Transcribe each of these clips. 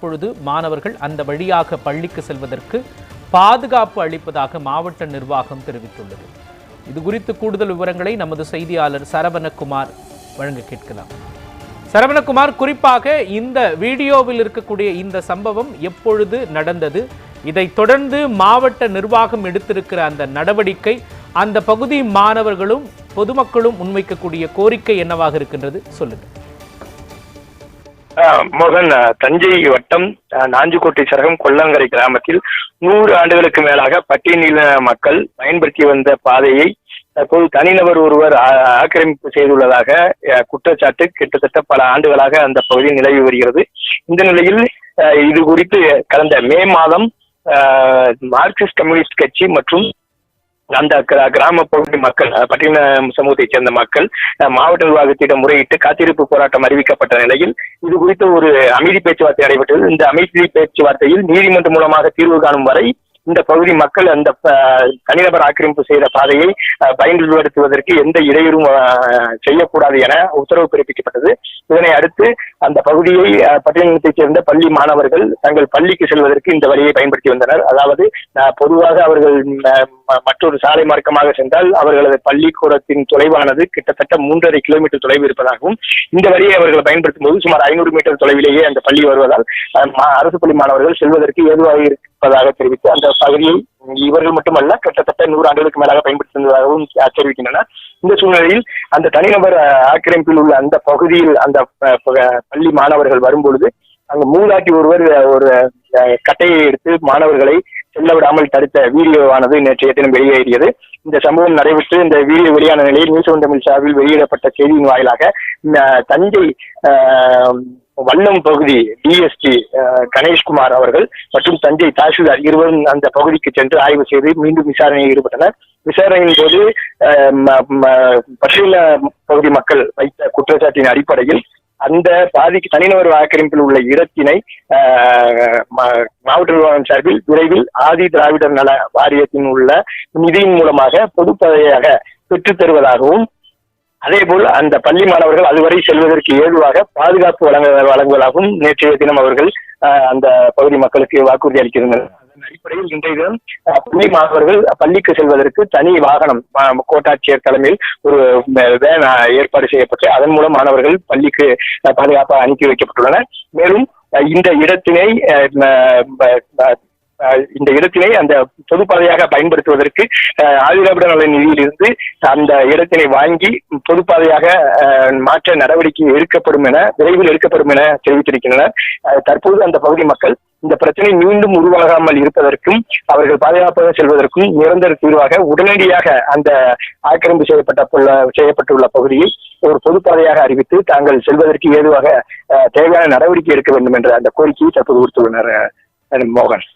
இப்பொழுது மாணவர்கள் அந்த வழியாக பள்ளிக்கு செல்வதற்கு பாதுகாப்பு அளிப்பதாக மாவட்ட நிர்வாகம் தெரிவித்துள்ளது. இது குறித்து கூடுதல் விவரங்களை நமது செய்தியாளர் சரவணகுமார் வழங்க கேட்கலாம். சரவணகுமார் குறிப்பாக இந்த வீடியோவில் இருக்கக்கூடிய இந்த சம்பவம் எப்பொழுது நடந்தது? இதை தொடர்ந்து மாவட்ட நிர்வாகம் எடுத்திருக்கிற அந்த நடவடிக்கை அந்த பகுதி மாணவர்களும் பொதுமக்களும் முன்வைக்கக்கூடிய கோரிக்கை என்னவாக இருக்கின்றது? சொல்லுங்க. மோகன் தஞ்சை வட்டம் நாஞ்சிக்கோட்டை சரகம் கொல்லங்கரை கிராமத்தில் நூறு ஆண்டுகளுக்கு மேலாக பட்டியலின மக்கள் பயன்படுத்தி வந்த பாதையை தற்போது தனிநபர் ஒருவர் ஆ- ஆக்கிரமிப்பு செய்துள்ளதாக குற்றச்சாட்டு கிட்டத்தட்ட பல ஆண்டுகளாக அந்த பகுதி நிலவி வருகிறது. இந்த நிலையில் ஆஹ் இது குறித்து கடந்த மே மாதம் ஆஹ் மார்க்சிஸ்ட் கம்யூனிஸ்ட் கட்சி மற்றும் அந்த கிராம பகுதி மக்கள் பட்டியல சமூகத்தைச் சேர்ந்த மக்கள் மாவட்ட நிர்வாகத்திடம் முறையிட்டு காத்திருப்பு போராட்டம் அறிவிக்கப்பட்ட நிலையில் இது குறித்து ஒரு அமைதி பேச்சுவார்த்தை நடைபெற்றது. இந்த அமைதி பேச்சுவார்த்தையில் நீதிமன்றம் மூலமாக தீர்வு காணும் வரை இந்த பகுதி மக்கள் அந்த தனிநபர் ஆக்கிரமிப்பு செய்த பாதையை பயன்படுத்துவதற்கு எந்த இடையூறும் செய்யக்கூடாது என உத்தரவு பிறப்பிக்கப்பட்டது. இதனை அடுத்து அந்த பகுதியை அஹ், பட்டியலத்தைச் சேர்ந்த பள்ளி மாணவர்கள் தங்கள் பள்ளிக்கு செல்வதற்கு இந்த வழியை பயன்படுத்தி வந்தனர். அதாவது பொதுவாக அவர்கள் மற்றொரு சாலை மார்க்கமாக சென்றால் அவர்களது பள்ளிக்கூடத்தின் தொலைவானது கிட்டத்தட்ட மூன்றரை கிலோமீட்டர் தொலைவு இருப்பதாகவும் இந்த வழியை அவர்கள் பயன்படுத்தும் போது சுமார் ஐநூறு மீட்டர் தொலைவிலேயே அந்த பள்ளி வருவதால் மா- அரசு பள்ளி மாணவர்கள் செல்வதற்கு ஏதுவாக இருப்பதாக தெரிவித்து அந்த பகுதியை இவர்கள் மட்டுமல்ல கிட்டத்தட்ட நூறு ஆண்டுகளுக்கு மேலாக பயன்படுத்தியிருந்ததாகவும் தெரிவிக்கின்றனர் இந்த சூழ்நிலையில் அந்த தனிநபர் ஆக்கிரமிப்பில் உள்ள அந்த பகுதியில் அந்த பள்ளி மாணவர்கள் வரும்பொழுது அங்கு மூதாட்டி ஒருவர் ஒரு கட்டையை எடுத்து மாணவர்களை செல்ல விடாமல் தடுத்த வீடியோவானது நேற்றைய தினம் வெளியேறியது. இந்த சம்பவம் நடைபெற்று இந்த வீடியோ வெளியான நிலையில் நியூஸ் ஒன் தமிழ் சார்பில் வெளியிடப்பட்ட செய்தியின் வாயிலாக தஞ்சை வண்ணம் பகுதி டிஎஸ்பி கணேஷ்குமார் அவர்கள் மற்றும் தஞ்சை தாசில்தார் இருவரும் அந்த பகுதிக்கு சென்று ஆய்வு செய்து மீண்டும் விசாரணையில் ஈடுபட்டனர். விசாரணையின் போது அஹ், பட்டியல பகுதி மக்கள் வைத்த குற்றச்சாட்டின் அடிப்படையில் அந்த பாதிக்கு தனிநபர் ஆக்கிரமிப்பில் உள்ள இடத்தினை ஆஹ், மா- மாவட்ட நிர்வாகம் சார்பில் விரைவில் ஆதி திராவிடர் நல வாரியத்தின் உள்ள நிதியின் மூலமாக பொதுப்பதையாக பெற்றுத் தருவதாகவும் அதேபோல் அந்த பள்ளி மாணவர்கள் அதுவரை செல்வதற்கு ஏதுவாக பாதுகாப்பு வழங்க வழங்குவதாகவும் நேற்றைய தினம் அவர்கள் அந்த பகுதி மக்களுக்கு வாக்குறுதி அளித்திருந்தனர். அதன் அடிப்படையில் இன்றைய தினம் பள்ளி மாணவர்கள் பள்ளிக்கு செல்வதற்கு தனி வாகனம் கோட்டாட்சியர் தலைமையில் ஒரு வேன் ஏற்பாடு செய்யப்பட்டு அதன் மூலம் மாணவர்கள் பள்ளிக்கு பாதுகாப்பாக அனுப்பி வைக்கப்பட்டுள்ளனர். மேலும் இந்த இடத்தினை இந்த இடத்தினை அந்த பொதுப்பாதையாக பயன்படுத்துவதற்கு ஆதிராவிட நல நிதியிலிருந்து அந்த இடத்தினை வாங்கி பொதுப்பாதையாக மாற்ற நடவடிக்கை எடுக்கப்படும் என விரைவில் எடுக்கப்படும் என தெரிவித்திருக்கின்றனர். தற்போது அந்த பகுதி மக்கள் இந்த பிரச்சனை மீண்டும் உருவாகாமல் இருப்பதற்கும் அவர்கள் பாதுகாப்பாக செல்வதற்கும் நிரந்தர தீர்வாக உடனடியாக அந்த ஆக்கிரமிப்பு செய்யப்பட்ட செய்யப்பட்டுள்ள பகுதியை ஒரு பொதுப்பாதையாக அறிவித்து தாங்கள் செல்வதற்கு ஏதுவாக தேவையான நடவடிக்கை எடுக்க வேண்டும் என்ற அந்த கோரிக்கையை தற்போது விடுத்துள்ளனர் மோகன்.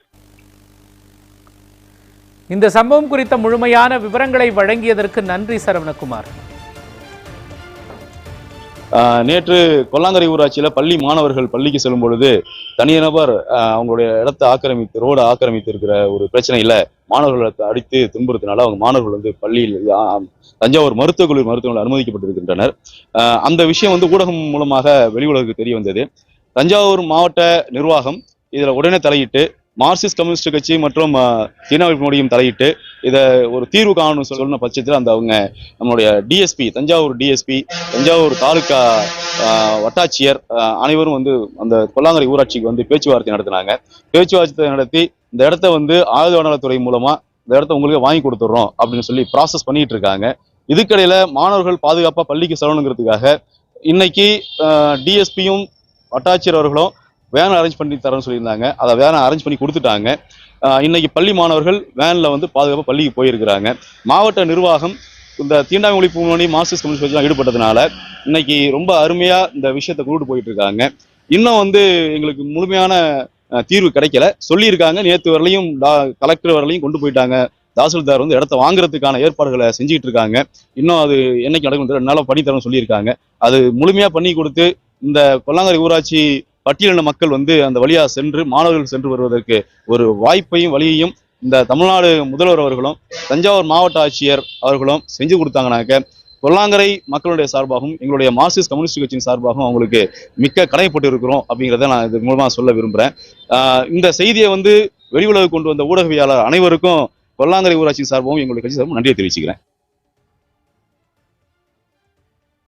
இந்த சம்பவம் குறித்த முழுமையான விவரங்களை வழங்கியதற்கு நன்றி சரவணகுமார் ஆஹ் நேற்று கொல்லாங்கரை ஊராட்சியில் பள்ளி மாணவர்கள் பள்ளிக்கு செல்லும் பொழுது தனிநபர் அவங்களுடைய இடத்தை ஆக்கிரமித்து ரோடை ஆக்கிரமித்து இருக்கிற ஒரு பிரச்சனையில் மாணவர்களை அடித்து துன்புறுத்தினால அவங்க மாணவர்கள் வந்து பள்ளியில் தஞ்சாவூர் மருத்துவக் கல்லூரி மருத்துவர்கள் அனுமதிக்கப்பட்டிருக்கின்றனர். அந்த விஷயம் வந்து ஊடகம் மூலமாக வெளி உலகுக்கு தெரிய வந்தது. தஞ்சாவூர் மாவட்ட நிர்வாகம் இதில் உடனே தலையிட்டு மார்க்சிஸ்ட் கம்யூனிஸ்ட் கட்சி மற்றும் சீனாவில் மோடியும் தலையிட்டு இதை ஒரு தீர்வு காணும் சொல்லுன பட்சத்தில் அந்த அவங்க நம்மளுடைய டிஎஸ்பி தஞ்சாவூர் டிஎஸ்பி தஞ்சாவூர் தாலுகா வட்டாட்சியர் அனைவரும் வந்து அந்த கொல்லாங்கரை ஊராட்சிக்கு வந்து பேச்சுவார்த்தை நடத்தினாங்க. பேச்சுவார்த்தை நடத்தி இந்த இடத்த வந்து ஆயுத வனத்துறை மூலமா இந்த இடத்த உங்களுக்கு வாங்கி கொடுத்துட்றோம் அப்படின்னு சொல்லி ப்ராசஸ் பண்ணிட்டு இருக்காங்க. இதுக்கடையில மாணவர்கள் பாதுகாப்பா பள்ளிக்கு செல்லணுங்கிறதுக்காக இன்னைக்கு டிஎஸ்பியும் வட்டாட்சியர் அவர்களும் வேன் அரேஞ்ச் பண்ணி தரேன்னு சொல்லியிருந்தாங்க. அதை வேனை அரேஞ்ச் பண்ணி கொடுத்துட்டாங்க. இன்னைக்கு பள்ளி மாணவர்கள் வேனில் வந்து பாதுகாப்பாக பள்ளிக்கு போயிருக்கிறாங்க. மாவட்ட நிர்வாகம் இந்த தீண்டாமை ஒழிப்பு முன்னணி மார்க்சிஸ்ட் கம்யூனிஸ்ட் ஈடுபட்டதுனால இன்னைக்கு ரொம்ப அருமையாக இந்த விஷயத்தை கொண்டு போயிட்டு இருக்காங்க. இன்னும் வந்து எங்களுக்கு முழுமையான தீர்வு கிடைக்கல. சொல்லியிருக்காங்க. நேற்று வரலையும் கலெக்டர் வரலையும் கொண்டு போயிட்டாங்க. தாசில்தார் வந்து இடத்த வாங்குறதுக்கான ஏற்பாடுகளை செஞ்சுட்டு இருக்காங்க. இன்னும் அது என்னைக்கு நடக்கும் ரெண்டு நாளாக பண்ணி சொல்லியிருக்காங்க. அது முழுமையாக பண்ணி கொடுத்து இந்த கொல்லாங்கரை ஊராட்சி பட்டியலின மக்கள் வந்து அந்த வழியாக சென்று மாணவர்கள் சென்று வருவதற்கு ஒரு வாய்ப்பையும் வழியையும் இந்த தமிழ்நாடு முதல்வர் அவர்களும் தஞ்சாவூர் மாவட்ட ஆட்சியர் அவர்களும் செஞ்சு கொடுத்தாங்கனாக்க கொல்லாங்கரை மக்களுடைய சார்பாகவும் எங்களுடைய மார்க்சிஸ்ட் கம்யூனிஸ்ட் கட்சியின் சார்பாகவும் அவங்களுக்கு மிக்க கடைப்பட்டு இருக்கிறோம் அப்படிங்கிறத நான் இது மூலமாக சொல்ல விரும்புறேன். இந்த செய்தியை வந்து வெளியுலகு கொண்டு வந்த ஊடகவியாளர் அனைவருக்கும் கொல்லாங்கரை ஊராட்சியின் சார்பாகவும் எங்களுடைய கட்சி சார்பும் நன்றியை தெரிவிச்சுக்கிறேன்.